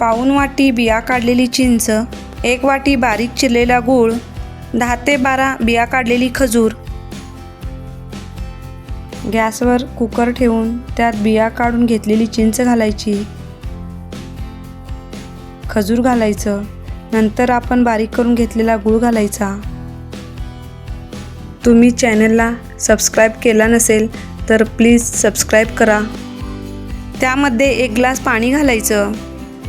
पाऊण वाटी बिया काढलेली चिंच एक वाटी बारीक चिरलेला गूळ दहा ते बारा बिया काढलेली खजूर. गॅसवर कुकर ठेवून त्यात बिया काढून घेतलेली चिंच घालायची. खजूर घालायचं. नंतर आपण बारीक करून घेतलेला गूळ घालायचा. तुम्ही चॅनलला सबस्क्राईब केला नसेल तर प्लीज सबस्क्राईब करा. त्यामध्ये एक ग्लास पाणी घालायचं.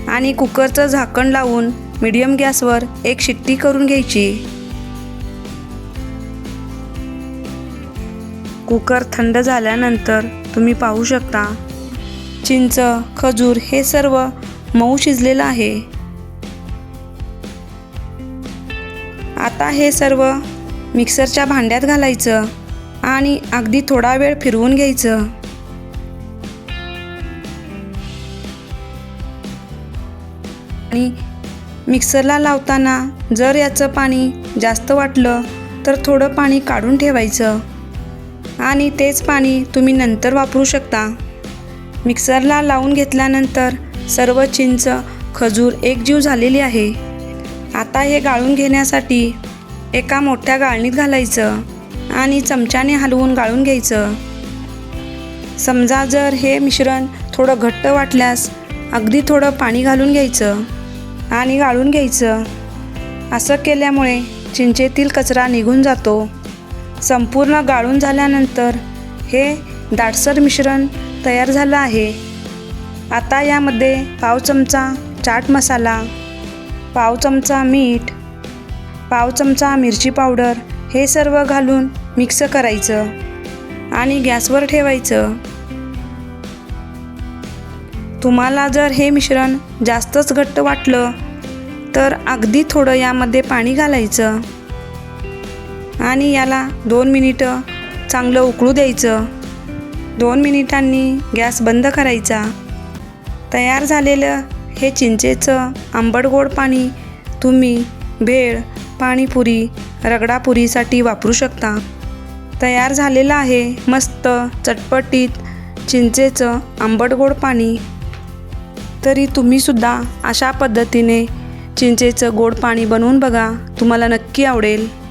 आणि कुकरचं झाकण लावून मीडियम गॅसवर एक शिट्टी करून घ्यायची. कुकर थंड झाल्यानंतर तुम्ही पाहू शकता चिंच खजूर हे सर्व मऊ शिजलेलं आहे. आता हे सर्व मिक्सरच्या भांड्यात घालायचं आणि अगदी थोडा वेळ फिरवून घ्यायचं. आणि मिक्सरला लावताना जर याचं पाणी जास्त वाटलं तर थोडं पाणी काढून ठेवायचं. आणि तेच पाणी तुम्ही नंतर वापरू शकता. मिक्सरला लावून घेतल्यानंतर सर्व चिंच खजूर एकजीव झालेली आहे. आता हे गाळून घेण्यासाठी एका मोठ्या गाळणीत घालायचं आणि चमच्याने हलवून गाळून घ्यायचं. समजा जर हे मिश्रण थोडं घट्ट वाटल्यास अगदी थोडं पाणी घालून घ्यायचं. आणि गाळून घ्यायचं. असं केल्यामुळे चिंचेतील कचरा निघून जातो. संपूर्ण गाळून झाल्यानंतर हे दाटसर मिश्रण तयार झालं आहे. आता यामध्ये पाव चमचा चाट मसाला पाव चमचा मीठ पाव चमचा मिरची पावडर हे सर्व घालून मिक्स करायचं आणि गॅसवर ठेवायचं. तुम्हाला जर हे मिश्रण जास्तच घट्ट वाटलं तर अगदी थोडं यामध्ये पाणी घालायचं. आणि याला दोन मिनिटं चांगलं उकळू द्यायचं. दोन मिनिटांनी गॅस बंद करायचा. तयार झालेलं हे चिंचेचं आंबट गोड पाणी तुम्ही भेळ पाणीपुरी रगडापुरीसाठी वापरू शकता. तयार झालेलं आहे मस्त चटपटीत चिंचेचं आंबट गोड पाणी. तरी तुम्हीसुद्धा अशा पद्धतीने चिंचेचं गोड पाणी बनवून बघा. तुम्हाला नक्की आवडेल.